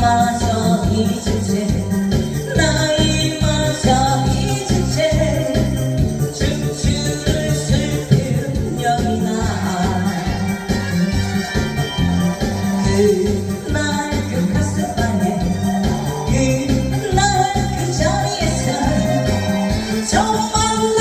마저 잊은 채. 나이 마저 잊은 채. 춤추는 슬픈 여인아. 그날 그 가슴 안에 그날 그 자리에서 정말로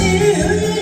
see you.